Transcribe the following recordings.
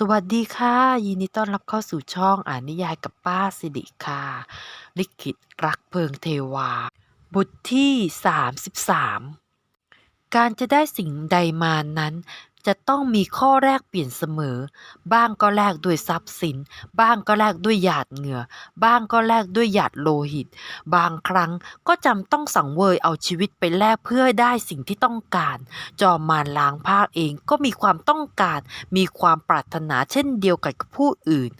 สวัสดีค่ะ ยินดีต้อนรับเข้าสู่ช่องอ่านนิยายกับป้าสิริค่ะลิขิตรักเพลิงเทวา บทที่ 33 การจะได้สิ่งใดมานั้น จะต้องมีข้อแรกเปลี่ยนเสมอ บ้างก็แลกด้วยทรัพย์สิน บ้างก็แลกด้วยหยาดเหงื่อ บ้างก็แลกด้วยหยาดโลหิต บางครั้งก็จำต้องสังเวยเอาชีวิตไปแลกเพื่อได้สิ่งที่ต้องการ จอมมารล้างภาคเองก็มีความต้องการ มีความปรารถนาเช่นเดียวกับผู้อื่น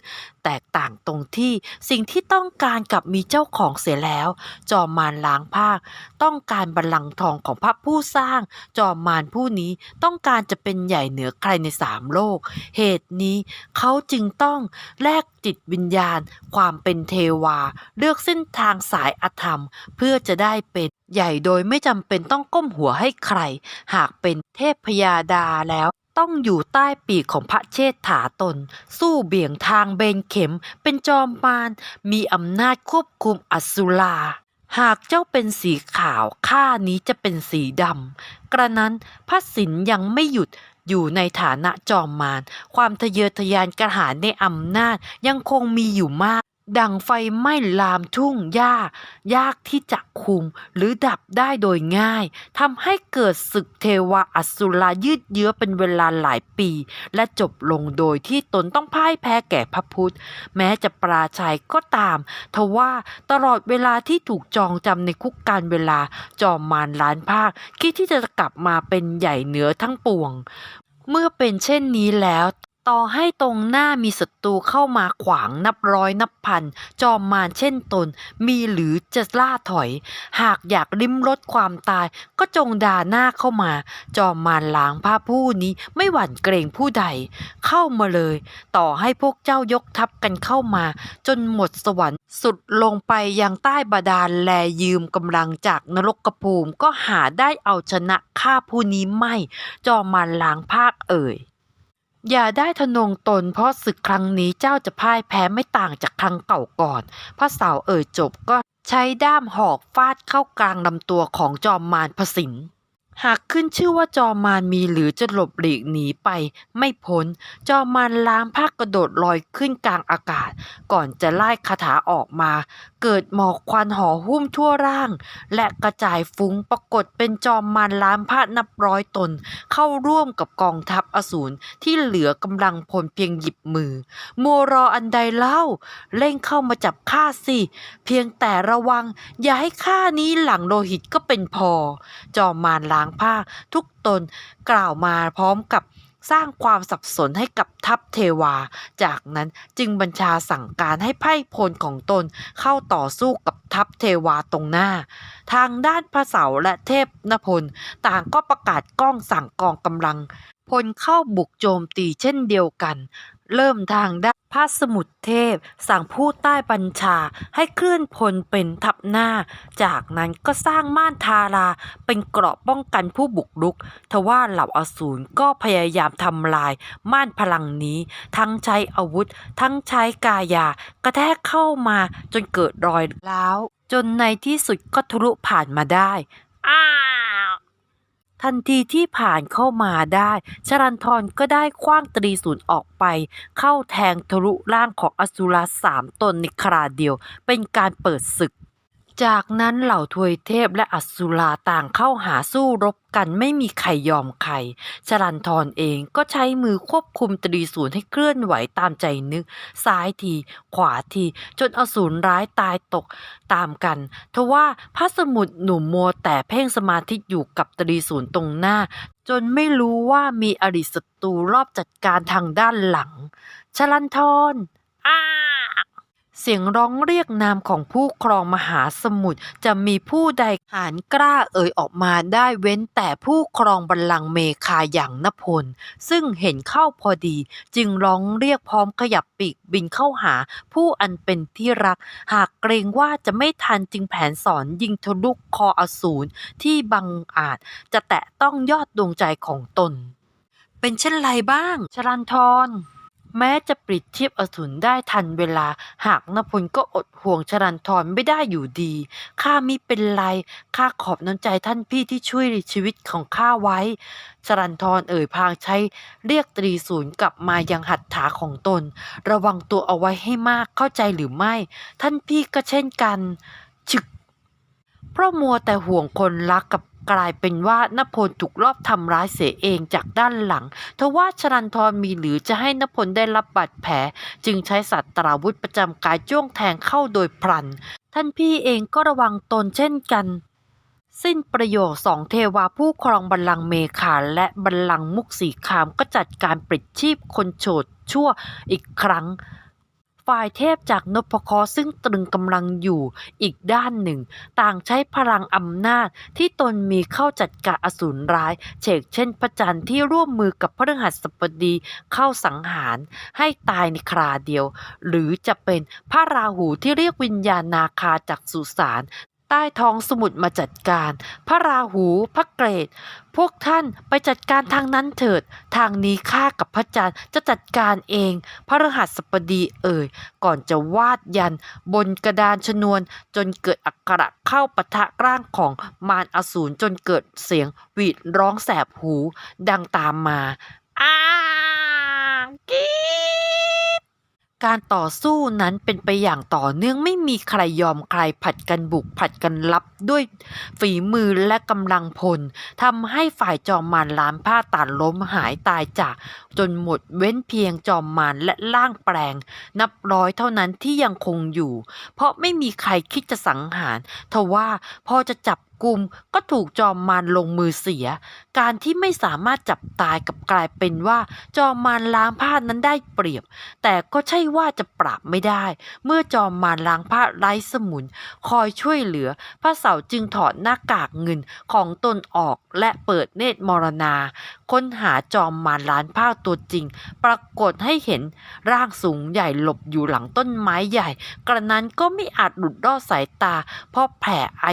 แตกต่างตรงที่สิ่งที่ต้องการกับมีเจ้าของเสียแล้ว จอมมารล้างภาค ต้องการบัลลังก์ทองของพระผู้สร้าง จอมมารผู้นี้ต้องการจะเป็นใหญ่เหนือใครในสามโลก เหตุนี้เขาจึงต้องแลกจิตวิญญาณ ความเป็นเทวา เลือกเส้นทางสายอธรรม เพื่อจะได้เป็นใหญ่โดยไม่จำเป็นต้องก้มหัวให้ใคร หากเป็นเทพพยาดาแล้ว ต้องอยู่ใต้ปีกของพระเชษฐาตน สู้เบี่ยงทางเบนเข็ม เป็นจอมมารมีอำนาจควบคุมอสุรา หากเจ้าเป็นสีขาวข้านี้จะเป็นสีดำ กระนั้นพระสินยังไม่หยุดอยู่ในฐานะจอมมาร ความทะเยอทะยานกระหายในอำนาจยังคงมีอยู่มาก ดังไฟไหม้ลามทุ่งหญ้า ยากที่จะคุมหรือดับได้โดยง่ายทำให้เกิดศึกเทวาอสุรายืดเยื้อเป็นเวลาหลายปี และจบลงโดยที่ตนต้องพ่ายแพ้แก่พระพุทธ แม้จะปราชัยก็ตาม ทว่าตลอดเวลาที่ถูกจองจำในคุกการเวลาจอมมารล้านภาค คิดที่จะกลับมาเป็นใหญ่เหนือทั้งปวงเมื่อเป็นเช่นนี้แล้ว ต่อให้ตรงหน้ามีศัตรูเข้ามาขวางนับร้อยนับพัน จอมมารเช่นตน มีหรือจะล่าถอย หากอยากลิ้มรสความตาย ก็จงด่าหน้าเข้ามา จอมมารล้างผ้าผู้นี้ไม่หวั่นเกรงผู้ใด เข้ามาเลย ต่อให้พวกเจ้ายกทัพกันเข้ามา จนหมดสวรรค์สุดลงไปยังใต้บาดาลแลยืมกำลังจากนรกภูมิก็หาได้เอาชนะข้าผู้นี้ไม่ จอมมารล้างภาคเอ่ย อย่าได้ทะนงตนเพราะศึกครั้งนี้เจ้าจะพ่ายแพ้ไม่ต่างจากครั้งเก่าก่อนพระสาวเอ่ยจบก็ใช้ด้ามหอกฟาดเข้ากลางลำตัวของจอมมารพสินหากขึ้นชื่อว่าจอมมารมีหรือจะหลบหลีกหนีไปไม่พ้น จอมมารล้างภาคกระโดดลอยขึ้นกลางอากาศ ก่อนจะไล่คาถาออกมา เกิดหมอกควันห่อหุ้มทั่วร่าง และกระจายฟุ้งปรากฏเป็นจอมมารล้านพาดนับร้อยตน เข้าร่วมกับกองทัพอสูรที่เหลือกำลังพลเพียงหยิบมือ มัวรออันใดเล่า เร่งเข้ามาจับข้าสิ เพียงแต่ระวัง อย่าให้ข้านี้หลังโลหิตก็เป็นพอ จอมมารล้างผ้าทุกตนกล่าวมาพร้อมกับ สร้างความสับสนให้กับทัพเทวา จากนั้นจึงบัญชาสั่งการให้ไพ่พลของตนเข้าต่อสู้กับทัพเทวาตรงหน้า ทางด้านพระเสาและเทพนพล ต่างก็ประกาศกล้องสั่งกองกำลัง พลเข้าบุกโจมตีเช่นเดียวกัน เริ่มทางด้านพระสมุทรเทพ สั่งผู้ใต้บัญชาให้เคลื่อนพลเป็นทัพหน้า จากนั้นก็สร้างม่านทาราเป็นเกราะป้องกันผู้บุกรุก ทว่าเหล่าอสูรก็พยายามทำลายม่านพลังนี้ ทั้งใช้อาวุธ ทั้งใช้กายากระแทกเข้ามาจนเกิดรอยร้าว จนในที่สุดก็ทะลุผ่านมาได้อ้า ทันทีที่ผ่านเข้ามาได้ ชรันทรก็ได้คว้างตรีศูนย์ออกไป เข้าแทงทะลุร่างของอสุรสามตนในคราเดียว เป็นการเปิดศึก จากนั้นเหล่าทวยเทพและอสุราต่างเข้าหาสู้รบกันไม่มีใครยอมใคร ชรันทรเองก็ใช้มือควบคุมตรีศูนย์ให้เคลื่อนไหวตามใจนึก ซ้ายที ขวาที จนอสูรร้ายตายตกตามกัน ทว่าพระสมุทรหนุ่มมัวแต่เพ่งสมาธิอยู่กับตรีศูนย์ตรงหน้า จนไม่รู้ว่ามีอริศัตรูรอบจัดการทางด้านหลัง ชลันทรอ้า เสียงร้องเรียกนามของผู้ครองมหาสมุทรจะมีผู้ใดหานกล้าเอ่ยออกมาได้เว้นแต่ผู้ครองบัลลังก์เมคาอย่างนพล ซึ่งเห็นเข้าพอดี จึงร้องเรียกพร้อมขยับปีกบินเข้าหา ผู้อันเป็นที่รัก หากเกรงว่าจะไม่ทันจึงแผนสอนยิงทะลุคออสูรที่บังอาจจะแตะต้องยอดดวงใจของตน เป็นเช่นไรบ้าง ชรันทร แม้จะปลิดชีพอสูรได้ทันเวลา หากนพลก็อดห่วงชรันทรไม่ได้อยู่ดี ข้ามิเป็นไร ข้าขอบน้ำใจท่านพี่ที่ช่วยชีวิตของข้าไว้ ชรันทรเอ่ยพางใช้เรียกตรีศูนย์กลับมายังหัตถาของตน ระวังตัวเอาไว้ให้มากเข้าใจหรือไม่ ท่านพี่ก็เช่นกัน ฉึกเพราะมัวแต่ห่วงคนรักกับ กลายเป็นว่านพลถูกลอบทำร้ายเสียเองจากด้านหลังทว่าชรันทรมีหรือจะให้นพลได้รับบาดแผล จึงใช้สัตว์ตราวุธประจำกายจ้วงแทงเข้าโดยพลัน ท่านพี่เองก็ระวังตนเช่นกันสิ้นประโยชน์สองเทวาผู้ครองบัลลังก์เมขาและบัลลังก์มุกสีคามก็จัดการปลิดชีพคนโฉดชั่วอีกครั้ง ฝ่ายเทพจากนพเคราะห์ซึ่งตรึงกำลังอยู่อีกด้านหนึ่ง ต่างใช้พลังอำนาจที่ตนมีเข้าจัดการอสูรร้าย เฉกเช่นพระจันทร์ที่ร่วมมือกับพฤหัสบดีเข้าสังหาร ให้ตายในคราเดียว หรือจะเป็นพระราหูที่เรียกวิญญาณนาคาจากสุสาน ใต้ท้องสมุทรมาจัดการ พระราหู พระเกรด พวกท่านไปจัดการทางนั้นเถิด ทางนี้ข้ากับพระจันทร์จะจัดการเอง พระรหัสบดีเอ่ย ก่อนจะวาดยัน บนกระดานชนวน จนเกิดอักขระเข้าปะทะร่างของมารอสูรจนเกิดเสียงหวีดร้องแสบหู ดังตามมาอ้า การต่อสู้นั้นเป็นไปอย่างต่อเนื่องไม่มีใครยอมใครผัดกันบุกผัดกันรับด้วยฝีมือและกำลังพลทำให้ฝ่ายจอมมารล้านผ้าตัดล้มหายตายจาก จนหมดเว้นเพียงจอมมารและล่างแปลง นับร้อยเท่านั้นที่ยังคงอยู่ เพราะไม่มีใครคิดจะสังหารทว่าพอจะจับ กุมก็ถูกจอมมารลงมือเสีย การที่ไม่สามารถจับตายกับกลายเป็นว่า จอมมารล้างผ้านั้นได้เปรียบ แต่ก็ใช่ว่าจะปราบไม่ได้ เมื่อจอมมารล้างผ้าไร้สมุน คอยช่วยเหลือ พระเสาจึงถอดหน้ากากเงินของตนออกและเปิดเนตรมรณา ค้นหาจอมมารล้านผ้าตัวจริง ปรากฏให้เห็นร่างสูงใหญ่หลบอยู่หลังต้นไม้ใหญ่ กระนั้นก็ไม่อาจหลุดรอดสายตา เพราะแผลไอ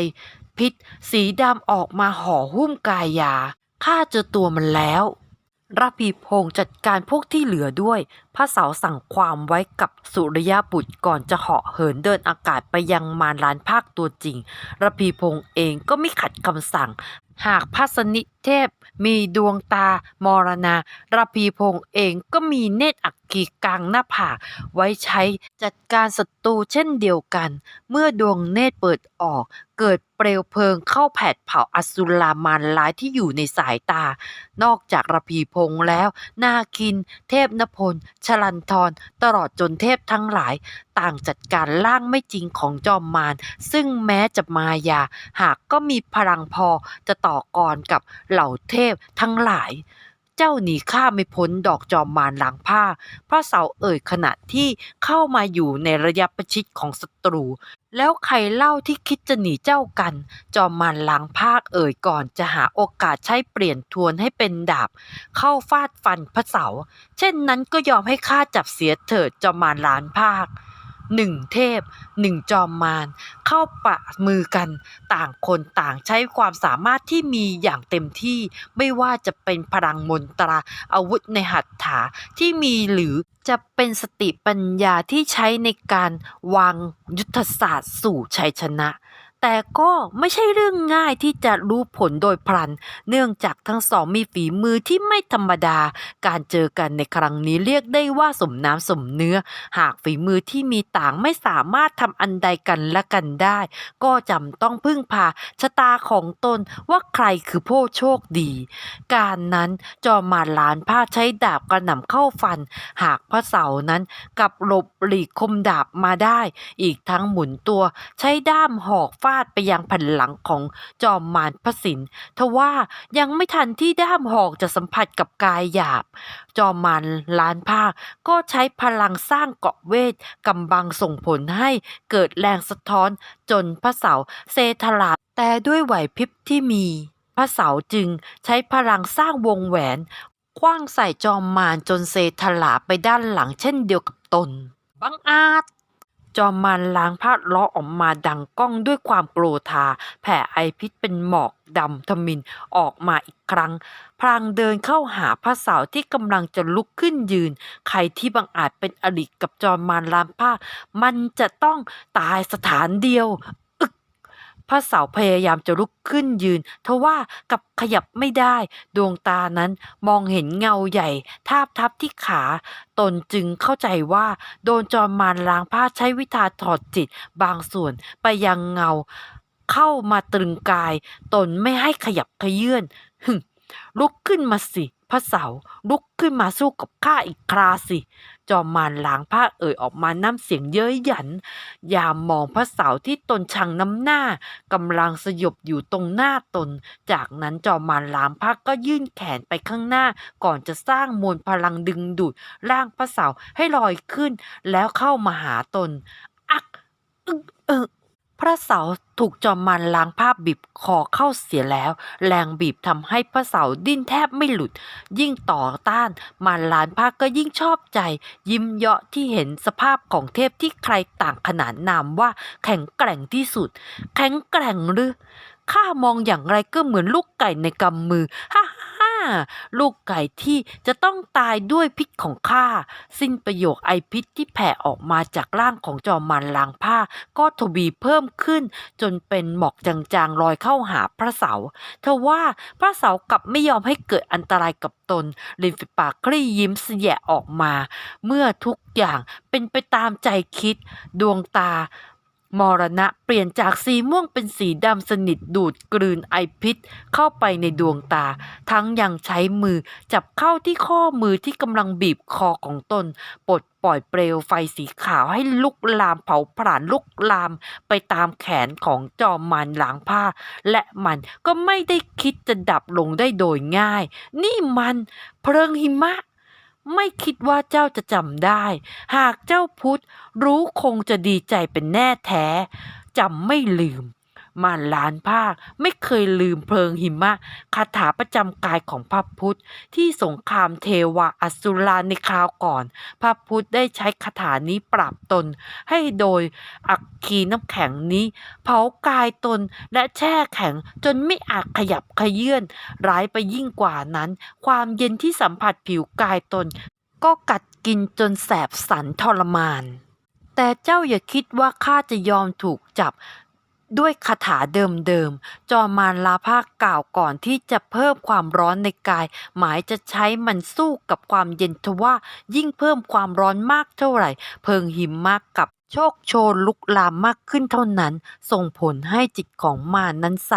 พิษ สีดำออกมาห่อหุ้มกายยาข้าเจอตัวมันแล้วระพีพงศ์จัดการพวกที่เหลือด้วย พระเสาสั่งความไว้กับสุริยบุตรก่อนจะเหาะเหินเดินอากาศไปยังมารลานภาคตัวจริงระพีพงศ์เองก็ไม่ขัดคำสั่ง หากพระสนิเทพมีดวงตามรณาระพีพงศ์เองก็มีเนตรอักกีกลางหน้าผากไว้ใช้จัดการศัตรูเช่นเดียวกัน เมื่อดวงเนตรเปิดออก เกิดเปลวเพลิงเข้าแผดเผาอสุรามารร้ายที่อยู่ในสายตา นอกจากระพีพงแล้วนาคิน เทพนพล ชลันทรตลอดจนเทพทั้งหลาย ต่างจัดการร่างไม่จริงของจอมมารซึ่งแม้จะมายา หากก็มีพลังพอจะต่อกรกับเหล่าเทพทั้งหลาย เจ้าหนีข้าไม่พ้นดอกจอมมารหล้างผ้า พระเสาเอ่ยขณะที่เข้ามาอยู่ในระยะประชิดของศัตรู แล้วใครเล่าที่คิดจะหนีเจ้ากัน จอมมารหล้างภาคเอ่ยก่อนจะหาโอกาสใช้เปลี่ยนทวนให้เป็นดาบ เข้าฟาดฟันพระเสา เช่นนั้นก็ยอมให้ข้าจับเสียเถิดจอมมารหลานภาค หนึ่งเทพหนึ่งจอมมารเข้าปะมือกัน ต่างคนต่างใช้ความสามารถที่มีอย่างเต็มที่ ไม่ว่าจะเป็นพลังมนตราอาวุธในหัตถาที่มีหรือจะเป็นสติปัญญาที่ใช้ในการวางยุทธศาสตร์สู่ชัยชนะ แต่ก็ไม่ใช่เรื่องง่ายที่จะรู้ผลโดยพลัน เนื่องจากทั้งสองมีฝีมือที่ไม่ธรรมดา การเจอกันในครั้งนี้เรียกได้ว่าสมน้ำสมเนื้อ หากฝีมือที่มีต่างไม่สามารถทำอันใดกันและกันได้ ก็จำต้องพึ่งพาชะตาของตนว่าใครคือผู้โชคดี การนั้นจอมมารล้านผ้าใช้ดาบกระหน่ำเข้าฟัน หากพระเสานั้นกลับหลบหลีกคมดาบมาได้ อีกทั้งหมุนตัวใช้ด้ามหอกฟาดไปยังแผ่นหลังของจอมมารพระสินทว่ายังไม่ทันที่ด้ามหอกจะสัมผัสกับกายหยาบ จอมมารล้านผ้าก็ใช้พลังสร้างเกาะเวทกำบังส่งผลให้เกิดแรงสะท้อนจนพระเสาเซทลาดแต่ด้วยไหวพริบที่มี พระเสาจึงใช้พลังสร้างวงแหวนคว้างใส่จอมมารจนเซทลาไปด้านหลังเช่นเดียวกับตน บังอาจ จอมมารล้างผ้าล้อออกมาดังก้องด้วยความโกรธา แผ่ไอพิษเป็นหมอกดำทมินออกมาอีกครั้ง พลางเดินเข้าหาพระสาวที่กำลังจะลุกขึ้นยืน ใครที่บังอาจเป็นอริกับจอมมารล้างผ้ามันจะต้องตายสถานเดียว พระเสาพยายามจะลุกขึ้นยืนทว่ากับขยับไม่ได้ ดวงตานั้นมองเห็นเงาใหญ่ ทาบทับที่ขา ตนจึงเข้าใจว่า โดนจอมมารล้างผ้าใช้วิธาถอดจิตบางส่วนไปยังเงา เข้ามาตรึงกาย ตนไม่ให้ขยับขยื่นหึลุกขึ้นมาสิ พระเสาลุกขึ้นมาสู้กับข้าอีกคราสิ จอมมารล้างผ้าเอ่ยออกมาน้ำเสียงเย้ยหยัน ยามมองพระเสาที่ตนชังน้ำหน้ากำลังสยบอยู่ตรงหน้าตน จากนั้นจอมมารล้างผ้าก็ยื่นแขนไปข้างหน้า ก่อนจะสร้างมวลพลังดึงดูดร่างพระเสาให้ลอยขึ้น แล้วเข้ามาหาตน อักอึกเออ พระเสาถูกจอมมารล้างผ้าบีบคอเข้าเสียแล้ว แรงบีบทำให้พระเสาดิ้นแทบไม่หลุด ยิ่งต่อต้านมารล้านผ้าก็ยิ่งชอบใจ ยิ้มเยาะที่เห็นสภาพของเทพที่ใครต่างขนานนามว่าแข็งแกร่งที่สุด แข็งแกร่งหรือข้ามองอย่างไรก็เหมือนลูกไก่ในกำมือ ฮ่าฮ่า ลูกไก่ที่จะต้องตายด้วยพิษของข้า สิ้นประโยคไอพิษที่แผ่ออกมาจากร่างของจอมมารล้างผ้า ก็ทวีเพิ่มขึ้น จนเป็นหมอกจางๆลอยเข้าหาพระเสาทว่าพระเสากลับไม่ยอมให้เกิดอันตรายกับตนริมฝีปากคลี่ยิ้มเสียออกมา เมื่อทุกอย่างเป็นไปตามใจคิดดวงตา มรณะเปลี่ยนจากสีม่วงเป็นสีดำสนิทดูดกลืนไอพิษเข้าไปในดวงตา ทั้งยังใช้มือจับเข้าที่ข้อมือที่กำลังบีบคอของตน ปลดปล่อยเปลวไฟสีขาวให้ลุกลามเผาผลาญลุกลามไปตามแขนของจอมมารล้างผ้า และมันก็ไม่ได้คิดจะดับลงได้โดยง่าย นี่มันเพลิงหิมะ ไม่คิดว่าเจ้าจะจำได้ หากเจ้าพุทธรู้คงจะดีใจเป็นแน่แท้จำไม่ลืม มารล้านภาคไม่เคยลืมเพลิงหิมะคาถาประจำกายของพระพุทธ ที่สงครามเทวาอสุราในคราวก่อน พระพุทธได้ใช้คาถานี้ปราบตน ให้โดยอักคีน้ำแข็งนี้ เผากายตนและแช่แข็งจนไม่อาจขยับขยื่นร้ายไปยิ่งกว่านั้น ความเย็นที่สัมผัสผิวกายตน ก็กัดกินจนแสบสันทรมานแต่เจ้าอย่าคิดว่าข้าจะยอมถูกจับ ด้วยคาถาเดิมๆ จอมารลาภาคกล่าวก่อนที่จะเพิ่มความร้อนในกาย หมายจะใช้มันสู้กับความเย็นทว่ายิ่งเพิ่มความร้อนมากเท่าไหร่ เพิงหิมมากกับโชคโชนลุกลามมากขึ้นเท่านั้น ส่งผลให้จิตของมานั้นไซ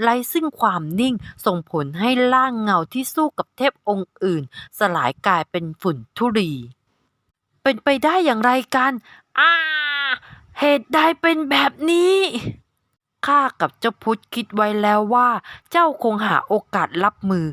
ไร้ซึ่งความนิ่ง ส่งผลให้ร่างเงาที่สู้กับเทพองค์อื่น สลายกลายเป็นฝุ่นทุรี เป็นไปได้อย่างไรกันอ้าเหตุใดเป็นแบบนี้ ข้ากับเจ้าพุทธคิดไว้แล้วว่า เจ้าคงหาโอกาสรับมือ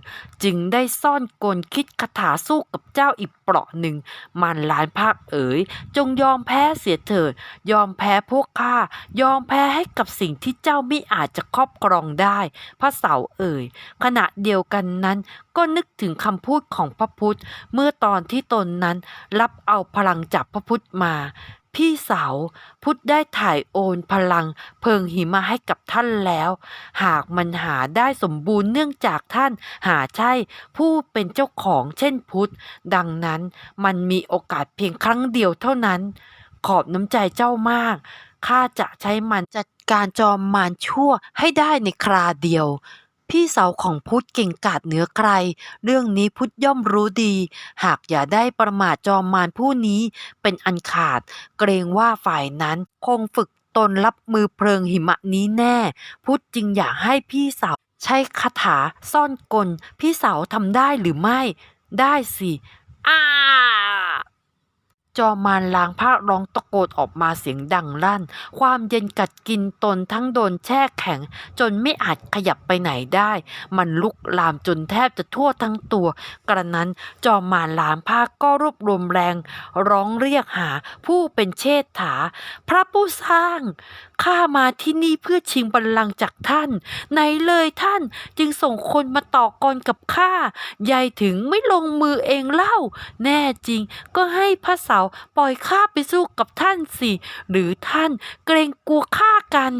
จึงได้ซ่อนกลคิดคาถาสู้กับเจ้าอีกเปราะหนึ่ง มันล้านภาคเอ๋ย จงยอมแพ้เสียเถิด ยอมแพ้พวกข้ายอมแพ้ให้กับสิ่งที่เจ้าไม่อาจจะครอบครองได้พระเสาเอ๋ย ขณะเดียวกันนั้นก็นึกถึงคำพูดของพระพุทธ เมื่อตอนที่ตนนั้นรับเอาพลังจากพระพุทธมา พี่สาวพุทธได้ถ่ายโอนพลังเพิงหิมะให้กับท่านแล้ว หากมันหาได้สมบูรณ์เนื่องจากท่านหาใช่ผู้เป็นเจ้าของเช่นพุทธ ดังนั้นมันมีโอกาสเพียงครั้งเดียวเท่านั้น ขอบน้ำใจเจ้ามากข้าจะใช้มันจัดการจอมมารชั่วให้ได้ในคราเดียว พี่สาวของพุทธเก่งกาจเหนือใคร เรื่องนี้พุทธย่อมรู้ดี หากอย่าได้ประมาทจอมมารผู้นี้เป็นอันขาด เกรงว่าฝ่ายนั้นคงฝึกตนรับมือเพลิงหิมะนี้แน่ พุทธจึงอยากให้พี่สาว ใช้คาถาซ่อนกล พี่สาวทำได้หรือไม่ ได้สิอ้า จอมมารล้างผ้าร้องตะโกนออกมาเสียงดังลั่น ความเย็นกัดกินตนทั้งโดนแช่แข็ง จนไม่อาจขยับไปไหนได้ มันลุกลามจนแทบจะทั่วทั้งตัว กระนั้นจอมมารล้างผ้าก็รวบรวมแรง ร้องเรียกหาผู้เป็นเชษฐา พระผู้สร้าง ข้ามาที่นี่เพื่อชิงบัลลังก์จากท่านไหนเลยท่านจึงส่งคนมาต่อกรกับข้ายายถึงไม่ลงมือเองเล่า แน่จริงก็ให้พระเสาปล่อยข้าไปสู้กับท่านสิ หรือท่านเกรงกลัวข้ากัน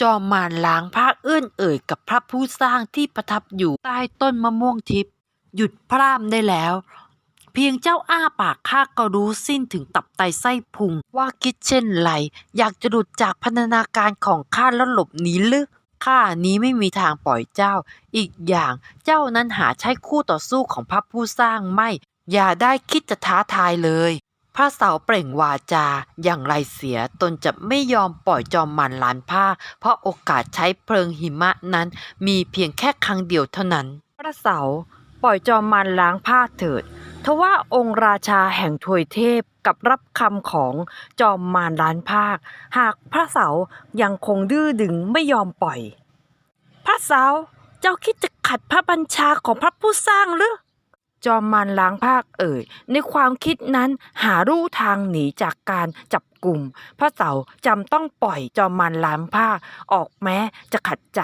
จอมมารล้างผ้าเอื้อนเอ่ยกับพระผู้สร้างที่ประทับอยู่ใต้ต้นมะม่วงทิพย์หยุดพร่ำได้แล้ว เพียงเจ้าอ้าปากข้าก็รู้สิ้นถึงตับไตไส้พุง ว่าคิดเช่นไร อยากจะหลุดจากพันธนาการของข้าแล้วหลบหนีลึกข้านี้ไม่มีทางปล่อยเจ้า อีกอย่างเจ้านั้นหาใช่คู่ต่อสู้ของพระผู้สร้างไม่ อย่าได้คิดจะท้าทายเลย พระเสาเปล่งวาจา อย่างไรเสียตนจะไม่ยอมปล่อยจอมมันลานผ้า เพราะโอกาสใช้เพลิงหิมะนั้น มีเพียงแค่ครั้งเดียวเท่านั้น พระเสาปล่อยจอมมันล้างผ้าเถิด ทว่าองค์ราชาแห่งทวยเทพกับรับคำของจอมมารล้านภาค หากพระเสายังคงดื้อดึงไม่ยอมปล่อย พระเสาเจ้าคิดจะขัดพระบัญชาของพระผู้สร้างหรือจอมมารล้างภาคเอ่ย ในความคิดนั้นหารู่ทางหนีจากการจับ กลุ่ม พระเสาจำต้องปล่อยจอมมานล้างภาคออกแม้จะขัดใจ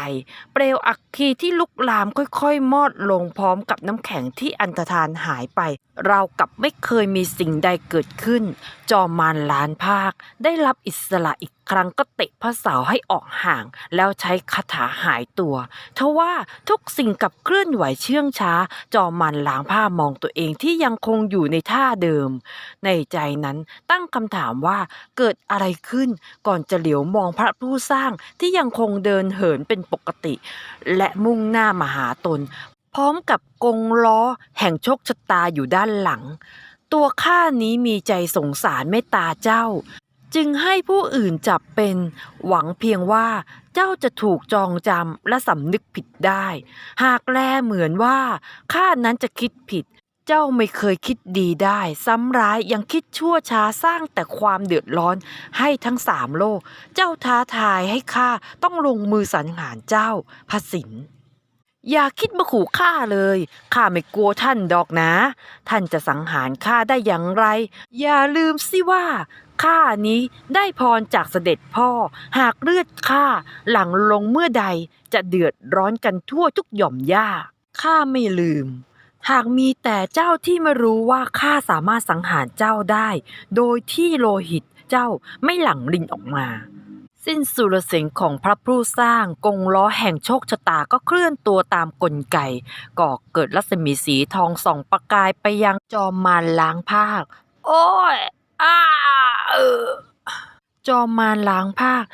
เปลวอักคีที่ลุกลามค่อยๆ มอดลงพร้อมกับน้ำแข็งที่อันตรธานหายไป เรากับไม่เคยมีสิ่งใดเกิดขึ้น จอมมานล้านภาคได้รับอิสระอีก ครั้งก็เตะพระเสาให้ออกห่าง แล้วใช้คาถาหายตัวทว่าทุกสิ่งกับเคลื่อนไหวเชื่องช้า จอมมันล้างผ้ามองตัวเองที่ยังคงอยู่ในท่าเดิม ในใจนั้นตั้งคำถามว่าเกิดอะไรขึ้นก่อนจะเหลียวมองพระผู้สร้างที่ยังคงเดินเหินเป็นปกติ และมุ่งหน้ามาหาตน พร้อมกับกงล้อแห่งโชคชะตาอยู่ด้านหลังตัวข้านี้มีใจสงสารเมตตาเจ้า จึงให้ผู้อื่นจับเป็น หวังเพียงว่าเจ้าจะถูกจองจำและสำนึกผิดได้ หากแลเหมือนว่าข้านั้นจะคิดผิด เจ้าไม่เคยคิดดีได้ ซ้ำร้ายยังคิดชั่วช้าสร้างแต่ความเดือดร้อนให้ทั้งสามโลก เจ้าท้าทายให้ข้าต้องลงมือสังหารเจ้าพระสินอย่าคิดมาขู่ข้าเลย ข้าไม่กลัวท่านดอกนะ ท่านจะสังหารข้าได้อย่างไร อย่าลืมสิว่า ข้านี้ได้พรจากเสด็จพ่อ หากเลือดข้าหลังลงเมื่อใดจะเดือดร้อนกันทั่วทุกหย่อมหญ้าข้าไม่ลืม หากมีแต่เจ้าที่ไม่รู้ว่าข้าสามารถสังหารเจ้าได้ โดยที่โลหิตเจ้าไม่หลั่งรินออกมา สิ้นสุรเสียงของพระผู้สร้างกงล้อแห่งโชคชะตาก็เคลื่อนตัวตามกลไกก่อเกิดรัศมีสีทองส่องประกายไปยังจอมมารล้างภาค โอ้ย อ้าเออจอมมารล้างภาค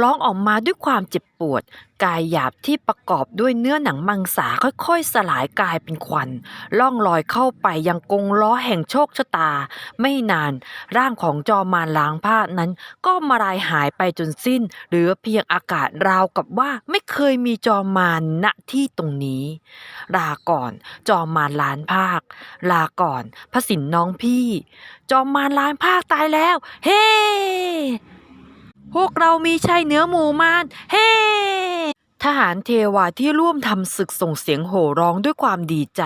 ร้องออกมาด้วยความเจ็บปวด กายหยาบที่ประกอบด้วยเนื้อหนังมังสาค่อยๆ สลายกลายเป็นควัน ล่องลอยเข้าไปยังกงล้อแห่งโชคชะตา ไม่นาน ร่างของจอมารล้างผ้านั้น ก็มาลายหายไปจนสิ้น เหลือเพียงอากาศราวกับว่าไม่เคยมีจอมารณที่ตรงนี้ ลาก่อนจอมารล้านภาค ลาก่อนพระสินน้องพี่ จอมารล้านภาคตายแล้ว เฮ้ พวกเรามีชัยเหนือหมูมารเฮ้ทหารเทวาที่ร่วมทำศึกส่งเสียงโห่ร้องด้วยความดีใจ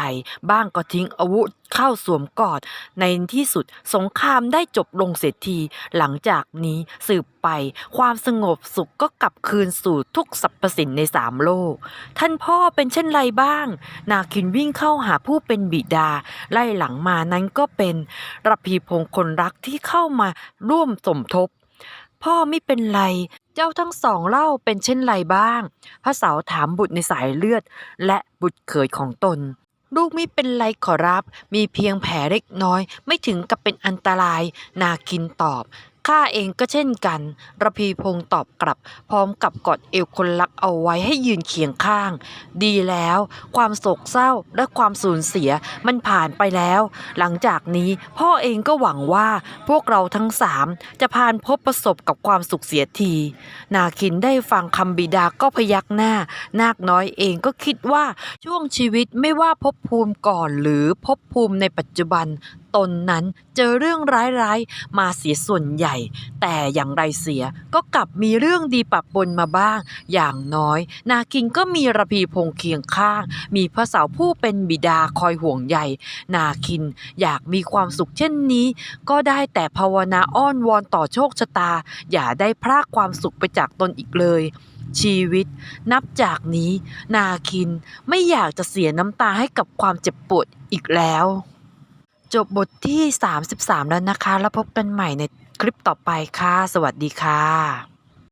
บ้างก็ทิ้งอาวุธเข้าสวมกอด ในที่สุดสงครามได้จบลงเสียที หลังจากนี้สืบไป ความสงบสุขก็กลับคืนสู่ทุกสรรพสิ่งในสามโลก ท่านพ่อเป็นเช่นไรบ้าง นาคินวิ่งเข้าหาผู้เป็นบิดา ไล่หลังมานั้นก็เป็นระพีพงคนรักที่เข้ามาร่วมสมทบ พ่อไม่เป็นไร เจ้าทั้งสองเล่าเป็นเช่นไรบ้าง พระสาวถามบุตรในสายเลือด และบุตรเขยของตน ลูกไม่เป็นไรขอรับ มีเพียงแผลเล็กน้อย ไม่ถึงกับเป็นอันตราย นาคินตอบ ข้าเองก็เช่นกันระพีพงศ์ตอบกลับ พร้อมกับกอดเอวคนรักเอาไว้ให้ยืนเคียงข้าง ดีแล้ว ความโศกเศร้าและความสูญเสียมันผ่านไปแล้ว หลังจากนี้พ่อเองก็หวังว่าพวกเราทั้งสามจะผ่านพบประสบกับความสุขเสียที นาคินได้ฟังคำบิดาก็พยักหน้า นาคน้อยเองก็คิดว่าช่วงชีวิตไม่ว่าภพภูมิก่อนหรือภพภูมิในปัจจุบันตนนั้นเจอเรื่องร้ายๆ มาเสียส่วนใหญ่ แต่อย่างไรเสียก็กลับมีเรื่องดีปะปนมาบ้าง อย่างน้อย นาคินก็มีระพีพงเคียงข้าง มีพระสาวผู้เป็นบิดาคอยห่วงใยนาคินอยากมีความสุขเช่นนี้ ก็ได้แต่ภาวนาอ้อนวอนต่อโชคชะตา อย่าได้พรากความสุขไปจากตนอีกเลยชีวิต นับจากนี้ นาคินไม่อยากจะเสียน้ำตาให้กับความเจ็บปวดอีกแล้ว จบบทที่ 33 แล้วนะคะ แล้วพบกันใหม่ในคลิปต่อไปค่ะ สวัสดีค่ะ